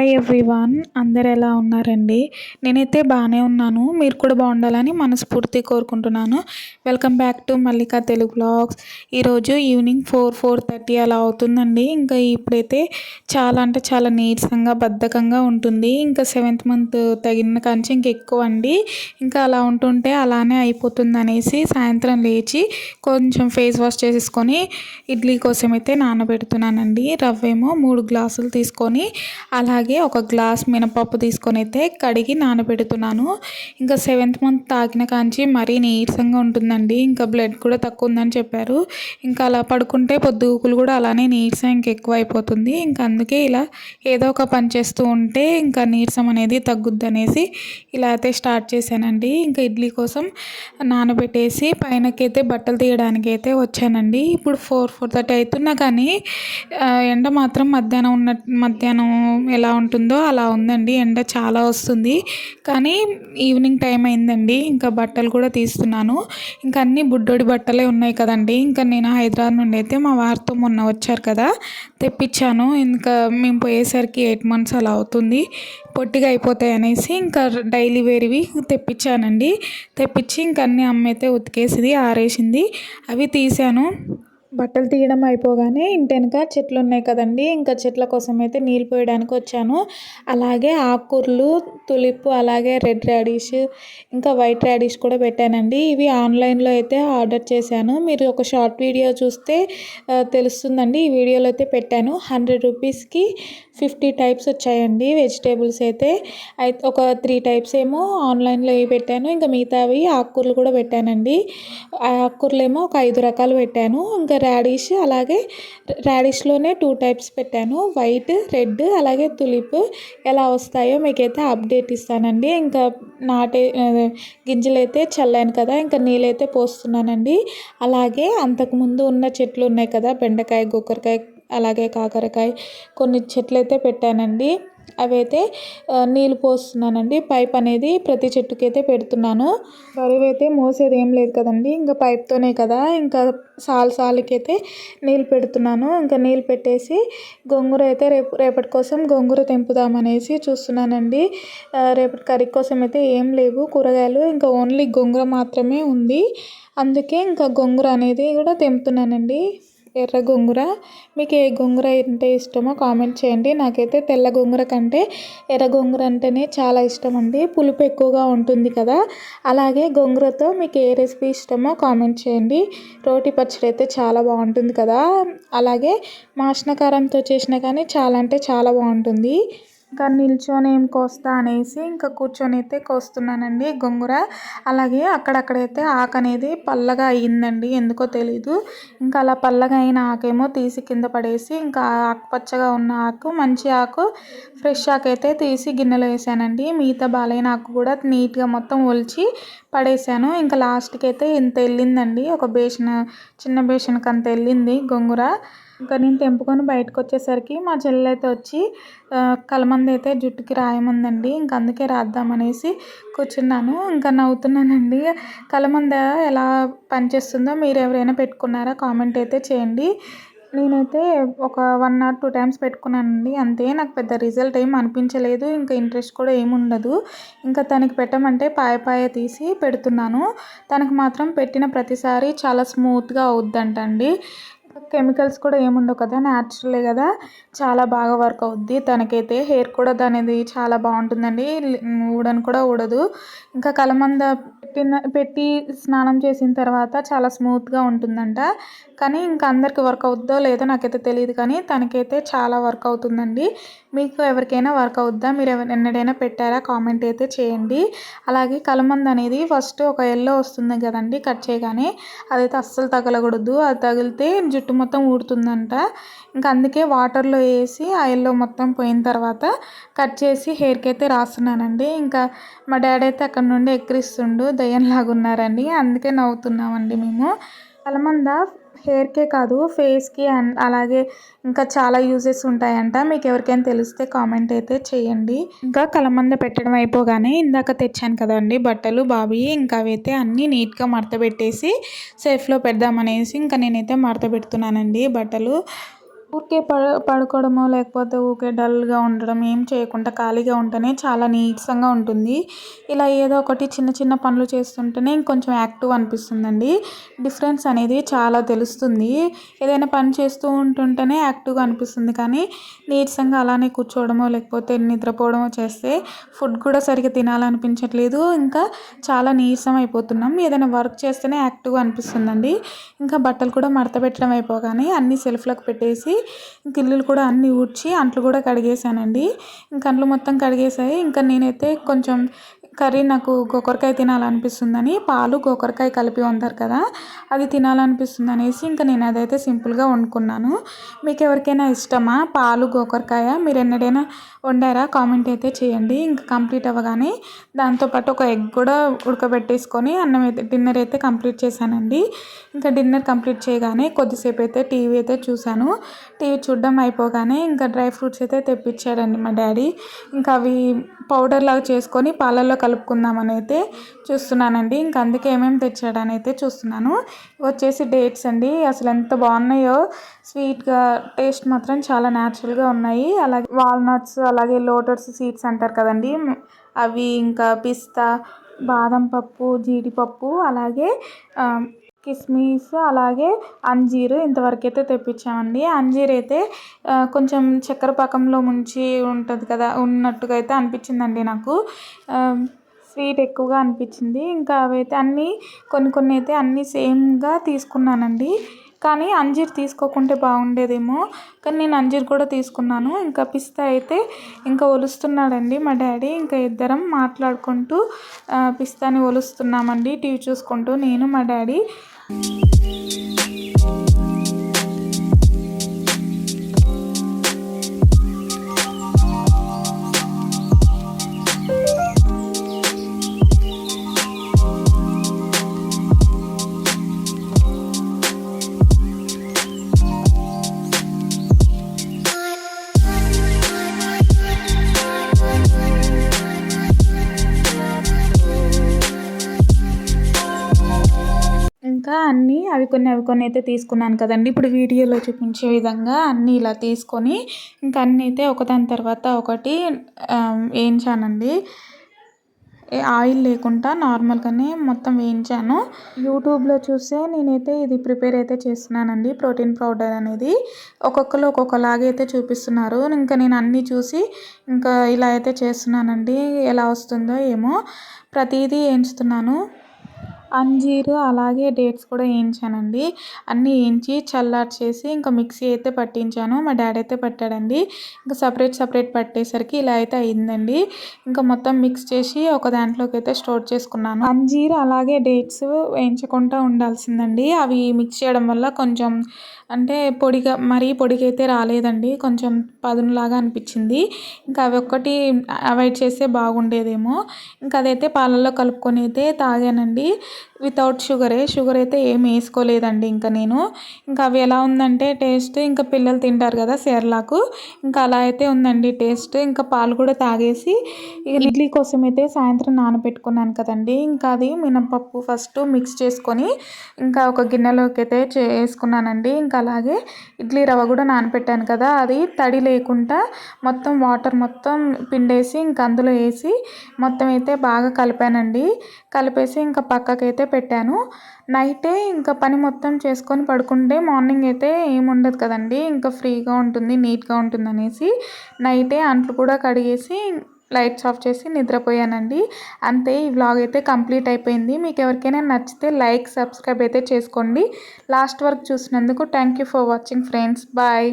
Hi everyone అందరు ఎలా ఉన్నారండి? నేనైతే బాగానే ఉన్నాను. మీరు కూడా బాగుండాలని మనస్ఫూర్తి కోరుకుంటున్నాను. Welcome back to Mallika Telugu blogs ఈరోజు ఈవినింగ్ ఫోర్ ఫోర్ థర్టీ అలా అవుతుందండి. ఇంకా ఇప్పుడైతే చాలా అంటే చాలా నీరసంగా బద్ధకంగా ఉంటుంది. ఇంకా సెవెంత్ మంత్ తగిన కంచి ఇంక ఎక్కువ అండి. ఇంకా అలా ఉంటుంటే అలానే అయిపోతుంది అనేసి సాయంత్రం లేచి కొంచెం ఫేస్ వాష్ చేసేసుకొని ఇడ్లీ కోసం అయితే నానబెడుతున్నానండి. రవ్వేమో మూడు గ్లాసులు తీసుకొని అలాగే అలాగే ఒక గ్లాస్ మినపప్పు తీసుకొని అయితే కడిగి నానబెడుతున్నాను. ఇంకా సెవెంత్ మంత్ తాకిన కాంచి మరీ నీరసంగా ఉంటుందండి. ఇంకా బ్లడ్ కూడా తక్కువ ఉందని చెప్పారు. ఇంకా అలా పడుకుంటే పొద్దుగుకులు కూడా అలానే నీరసం ఇంకా ఎక్కువ అయిపోతుంది. ఇంకా అందుకే ఇలా ఏదో ఒక పని చేస్తూ ఉంటే ఇంకా నీరసం అనేది తగ్గుద్ది అనేసి ఇలా అయితే స్టార్ట్ చేశానండి. ఇంకా ఇడ్లీ కోసం నానబెట్టేసి పైనకైతే బట్టలు తీయడానికి అయితే వచ్చానండి. ఇప్పుడు ఫోర్ ఫోర్ థర్టీ అవుతున్నా కానీ ఎండ మాత్రం మధ్యాహ్నం ఉన్న మధ్యాహ్నం ఎలా ఎలా ఉంటుందో అలా ఉందండి. ఎండ చాలా వస్తుంది. కానీ ఈవినింగ్ టైం అయిందండి. ఇంకా బట్టలు కూడా తీస్తున్నాను. ఇంకా అన్ని బుడ్డోడి బట్టలే ఉన్నాయి కదండి. ఇంకా నేను హైదరాబాద్ నుండి అయితే మా వారితో మొన్న వచ్చారు కదా తెప్పించాను. ఇంకా మేము పోయేసరికి ఎయిట్ మంత్స్ అలా అవుతుంది. పొట్టిగా అయిపోతాయి అనేసి ఇంకా డైలీ వేరివి తెప్పించానండి. తెప్పించి ఇంక అన్ని అమ్మ అయితే ఉతికేసింది ఆరేసింది. అవి తీసాను బట్టలు తీయడం అయిపోగానే ఇంటి వెనక చెట్లు ఉన్నాయి కదండి. ఇంకా చెట్ల కోసం అయితే నీళ్ళు పోయడానికి వచ్చాను. అలాగే ఆకుకూరలు తులిప్ అలాగే రెడ్ రాడిష్ ఇంకా వైట్ రాడిష్ కూడా పెట్టానండి. ఇవి ఆన్లైన్లో అయితే ఆర్డర్ చేశాను. మీరు ఒక షార్ట్ వీడియో చూస్తే తెలుస్తుందండి. ఈ వీడియోలో అయితే పెట్టాను. హండ్రెడ్ రూపీస్కి ఫిఫ్టీ టైప్స్ వచ్చాయండి వెజిటేబుల్స్ అయితే. అయితే ఒక త్రీ టైప్స్ ఏమో ఆన్లైన్లో పెట్టాను. ఇంకా మిగతావి ఆకుకూరలు కూడా పెట్టానండి. ఆకుకూరలు ఏమో ఒక ఐదు రకాలు పెట్టాను. ఇంకా రాడిష్ అలాగే రాడిష్లోనే టూ టైప్స్ పెట్టాను. వైట్ రెడ్ అలాగే తులిప్ ఎలా వస్తాయో మీకైతే అప్డేట్ ఇస్తానండి. ఇంకా నాటే గింజలైతే చల్లాను కదా ఇంకా నీళ్ళైతే పోస్తున్నానండి. అలాగే అంతకుముందు ఉన్న చెట్లు ఉన్నాయి కదా బెండకాయ గోకరకాయ అలాగే కాకరకాయ కొన్ని చెట్లు అయితే పెట్టానండి. అవైతే నీళ్ళు పోస్తున్నానండి. పైప్ అనేది ప్రతి చెట్టుకి అయితే పెడుతున్నాను. బరువు అయితే మోసేది ఏం లేదు కదండి. ఇంకా పైప్తోనే కదా. ఇంకా సాల్ సాలుకైతే నీళ్ళు పెడుతున్నాను. ఇంకా నీళ్ళు పెట్టేసి గోంగూర అయితే రేపు రేపటి కోసం గోంగూర తెంపుదామనేసి చూస్తున్నానండి. రేపటి కర్రీ కోసం అయితే ఏం లేవు కూరగాయలు. ఇంకా ఓన్లీ గోంగూర మాత్రమే ఉంది. అందుకే ఇంకా గోంగూర అనేది కూడా తెంపుతున్నానండి. ఎర్ర గోంగూర. మీకు ఏ గోంగూర అంటే ఇష్టమో కామెంట్ చేయండి. నాకైతే తెల్ల గోంగూర కంటే ఎర్ర గోంగూర అంటేనే చాలా ఇష్టం అండి. పులుపు ఎక్కువగా ఉంటుంది కదా. అలాగే గోంగూరతో మీకు ఏ రెసిపీ ఇష్టమో కామెంట్ చేయండి. రోటి పచ్చడి అయితే చాలా బాగుంటుంది కదా. అలాగే మాసిన కారంతో చేసినా కానీ చాలా అంటే చాలా బాగుంటుంది. ఇంకా నిల్చొని ఏం కోస్తా అనేసి ఇంకా కూర్చొని అయితే కోస్తున్నానండి గొంగూర. అలాగే అక్కడక్కడైతే ఆకు అనేది పల్లగా అయ్యిందండి ఎందుకో తెలీదు. ఇంకా అలా పల్లగా అయిన ఆకేమో తీసి కింద పడేసి ఇంకా ఆకుపచ్చగా ఉన్న ఆకు మంచి ఆకు ఫ్రెష్ ఆకు అయితే తీసి గిన్నెలో వేసానండి. మిగతా బాలైన ఆకు కూడా నీట్గా మొత్తం ఒలిచి పడేసాను. ఇంకా లాస్ట్కి అయితే ఇంత వెళ్ళిందండి ఒక బేషన్ చిన్న బేషన్కి అంత వెళ్ళింది గొంగూర. ఇంకా నేను తెంపుకొని బయటకు వచ్చేసరికి మా చెల్లెలు అయితే వచ్చి కలమంది అయితే జుట్టుకి రాయమందండి. ఇంక అందుకే రాద్దామనేసి కూర్చున్నాను. ఇంకా నవ్వుతున్నానండి. కలమంద ఎలా పనిచేస్తుందో మీరు ఎవరైనా పెట్టుకున్నారా కామెంట్ అయితే చేయండి. నేనైతే ఒక వన్ ఆర్ టూ టైమ్స్ పెట్టుకున్నానండి. అంతే నాకు పెద్ద రిజల్ట్ ఏం అనిపించలేదు. ఇంకా ఇంట్రెస్ట్ కూడా ఏముండదు ఇంకా తనకి పెట్టమంటే పాయ పాయ తీసి పెడుతున్నాను. తనకు మాత్రం పెట్టిన ప్రతిసారి చాలా స్మూత్గా అవుద్దంటండి. కెమికల్స్ కూడా ఏముండవు కదా న్యాచురలే కదా. చాలా బాగా వర్క్ అవుద్ది. తనకైతే హెయిర్ కూడా దానిది చాలా బాగుంటుందండి. ఊడని కూడా ఊడదు. ఇంకా కలమంద పెట్టిన పెట్టి స్నానం చేసిన తర్వాత చాలా స్మూత్గా ఉంటుందంట. కానీ ఇంకా అందరికి వర్క్ అవుద్దో లేదో నాకైతే తెలియదు కానీ తనకైతే చాలా వర్క్ అవుతుందండి. మీకు ఎవరికైనా వర్క్ అవుద్దా? మీరు ఎన్నడైనా పెట్టారా? కామెంట్ అయితే చేయండి. అలాగే కలమంద అనేది ఫస్ట్ ఒక ఎల్లో వస్తుంది కదండి కట్ చేయగానే. అదైతే అస్సలు తగలకూడదు. అది తగిలితే జుట్టు మొత్తం ఊడుతుందంట. ఇంకా అందుకే వాటర్లో వేసి ఆ ఎల్లో మొత్తం పోయిన తర్వాత కట్ చేసి హెయిర్కి అయితే రాస్తున్నానండి. ఇంకా మా డాడీ అయితే అక్కడ నుండి ఎక్కిరిస్తుండు. దయ్యంలాగా ఉన్నారండి అందుకే నవ్వుతున్నామండి మేము. కలమంద హెయిర్కే కాదు ఫేస్కి అండ్ అలాగే ఇంకా చాలా యూజెస్ ఉంటాయంట. మీకు ఎవరికైనా తెలిస్తే కామెంట్ అయితే చేయండి. ఇంకా కలమంద పెట్టడం అయిపోగానే ఇందాక తెచ్చాను కదండి బట్టలు బాబీ ఇంకా అవైతే అన్నీ నీట్గా మడత పెట్టేసి సేఫ్లో పెడదామనేసి ఇంకా నేనైతే మడత పెడుతున్నానండి బట్టలు. ఊరికే పడ పడుకోవడమో లేకపోతే ఊరికే డల్గా ఉండడం ఏం చేయకుండా ఖాళీగా ఉంటేనే చాలా నీరసంగా ఉంటుంది. ఇలా ఏదో ఒకటి చిన్న చిన్న పనులు చేస్తుంటేనే ఇంకొంచెం యాక్టివ్ అనిపిస్తుందండి. డిఫరెన్స్ అనేది చాలా తెలుస్తుంది. ఏదైనా పని చేస్తూ ఉంటుంటేనే యాక్టివ్గా అనిపిస్తుంది. కానీ నీరసంగా అలానే కూర్చోవడమో లేకపోతే నిద్రపోవడమో చేస్తే ఫుడ్ కూడా సరిగ్గా తినాలనిపించట్లేదు. ఇంకా చాలా నీరసం అయిపోతున్నాం. ఏదైనా వర్క్ చేస్తేనే యాక్టివ్గా అనిపిస్తుందండి. ఇంకా బట్టలు కూడా మడత పెట్టడం అయిపోగానే అన్ని సెల్ఫ్లోకి పెట్టేసి గిల్లులు కూడా అన్నీ ఊడ్చి అంట్లు కూడా కడిగేసానండి ఇంక అంట్లు మొత్తం కడిగేసాయి ఇంకా నేనైతే కొంచెం కర్రీ నాకు గోకరకాయ తినాలనిపిస్తుందని పాలు గోకరకాయ కలిపి వండారు కదా అది తినాలనిపిస్తుంది అనేసి ఇంకా నేను అదైతే సింపుల్గా వండుకున్నాను. మీకు ఎవరికైనా ఇష్టమా పాలు గోకరకాయ? మీరు ఎన్నడైనా వండారా? కామెంట్ అయితే చేయండి. ఇంకా కంప్లీట్ అవ్వగానే దాంతోపాటు ఒక ఎగ్ కూడా ఉడకబెట్టేసుకొని అన్నం అయితే డిన్నర్ అయితే కంప్లీట్ చేశానండి. ఇంకా డిన్నర్ కంప్లీట్ చేయగానే కొద్దిసేపు అయితే టీవీ అయితే చూశాను. టీవీ చూడడం అయిపోగానే ఇంకా డ్రై ఫ్రూట్స్ అయితే తెప్పించాడండి మా డాడీ. ఇంకా అవి పౌడర్ లాగా చేసుకొని పాలల్లో కలిపి కలుపుకుందామని అయితే చూస్తున్నానండి. ఇంకా అందుకే ఏమేమి తెచ్చాడని అయితే చూస్తున్నాను. వచ్చేసి డేట్స్ అండి. అసలు ఎంత బాగున్నాయో స్వీట్గా టేస్ట్ మాత్రం చాలా న్యాచురల్గా ఉన్నాయి. అలాగే వాల్నట్స్ అలాగే లోటస్ సీడ్స్ అంటారు కదండి. అవి ఇంకా పిస్తా బాదం పప్పు జీడిపప్పు అలాగే కిస్మిస్ అలాగే అంజీరు ఇంతవరకు అయితే తెప్పించామండి. అంజీర్ అయితే కొంచెం చక్కెర పాకంలో ముంచి ఉంటుంది కదా ఉన్నట్టుగా అయితే అనిపించిందండి నాకు. స్వీట్ ఎక్కువగా అనిపించింది. ఇంకా అవైతే అన్నీ కొన్ని కొన్ని అయితే అన్నీ సేమ్గా తీసుకున్నానండి. కానీ అంజీర్ తీసుకోకుంటే బాగుండేదేమో. కానీ నేను అంజీర్ కూడా తీసుకున్నాను. ఇంకా పిస్తా అయితే ఇంకా ఒలుస్తున్నాడండి మా డాడీ. ఇంకా ఇద్దరం మాట్లాడుకుంటూ పిస్తాని ఒలుస్తున్నామండి. టీవీ చూసుకుంటూ నేను మా డాడీ. అన్నీ అవి కొన్ని అవి కొన్ని అయితే తీసుకున్నాను కదండి. ఇప్పుడు వీడియోలో చూపించే విధంగా అన్నీ ఇలా తీసుకొని ఇంకా అన్నీ అయితే ఒకదాని తర్వాత ఒకటి వేయించానండి. ఆయిల్ లేకుండా నార్మల్గానే మొత్తం వేయించాను. యూట్యూబ్లో చూసే నేనైతే ఇది ప్రిపేర్ అయితే చేస్తున్నానండి ప్రోటీన్ పౌడర్ అనేది. ఒక్కొక్కరు ఒక్కొక్కలాగా అయితే చూపిస్తున్నారు. ఇంకా నేను అన్నీ చూసి ఇంకా ఇలా అయితే చేస్తున్నానండి. ఎలా వస్తుందో ఏమో ప్రతిదీ వేయించుతున్నాను. అంజీరు అలాగే డేట్స్ కూడా వేయించానండి. అన్నీ వేయించి చల్లార్చేసి ఇంకా మిక్సీ అయితే పట్టించాను. మా డాడీ అయితే పట్టాడండి. ఇంకా సపరేట్ సపరేట్ పట్టేసరికి ఇలా అయితే అయిందండి. ఇంకా మొత్తం మిక్స్ చేసి ఒక దాంట్లోకి అయితే స్టోర్ చేసుకున్నాను. అంజీరు అలాగే డేట్స్ వేయించకుండా ఉండాల్సిందండి. అవి మిక్స్ చేయడం వల్ల కొంచెం అంటే పొడిగా మరీ పొడిగైతే రాలేదండి. కొంచెం పదునులాగా అనిపించింది. ఇంకా అవి ఒక్కటి అవాయిడ్ చేస్తే బాగుండేదేమో. ఇంకా అదైతే పాలల్లో కలుపుకొని అయితే తాగానండి. వితౌట్ షుగరే షుగర్ అయితే ఏం వేసుకోలేదండి ఇంకా నేను. ఇంకా అవి ఎలా ఉందంటే టేస్ట్ ఇంకా పిల్లలు తింటారు కదా సేర్లాకు. ఇంకా అలా అయితే ఉందండి టేస్ట్ ఇంకా పాలు కూడా తాగేసి ఇడ్లీ కోసం అయితే సాయంత్రం నానబెట్టుకున్నాను కదండి. ఇంకా అది మినపప్పు ఫస్ట్ మిక్స్ చేసుకొని ఇంకా ఒక గిన్నెలోకి అయితే వేసుకున్నానండి. ఇంకా అలాగే ఇడ్లీ రవ్వ కూడా నానబెట్టాను కదా. అది తడి లేకుండా మొత్తం వాటర్ మొత్తం పిండేసి ఇంకా అందులో వేసి మొత్తం అయితే బాగా కలిపానండి. కలిపేసి ఇంకా పక్కకి అయితే పెట్టాను. నైటే ఇంకా పని మొత్తం చేసుకొని పడుకుంటే మార్నింగ్ అయితే ఏముండదు కదండి. ఇంకా ఫ్రీగా ఉంటుంది నీట్గా ఉంటుంది అనేసి నైటే అంట్లు కూడా కడిగేసి లైట్స్ ఆఫ్ చేసి నిద్రపోయానండి. అంతే ఈ వ్లాగ్ అయితే కంప్లీట్ అయిపోయింది. మీకు ఎవరికైనా నచ్చితే లైక్ సబ్స్క్రైబ్ అయితే చేసుకోండి. లాస్ట్ వరకు చూసినందుకు thank you for watching friends. Bye.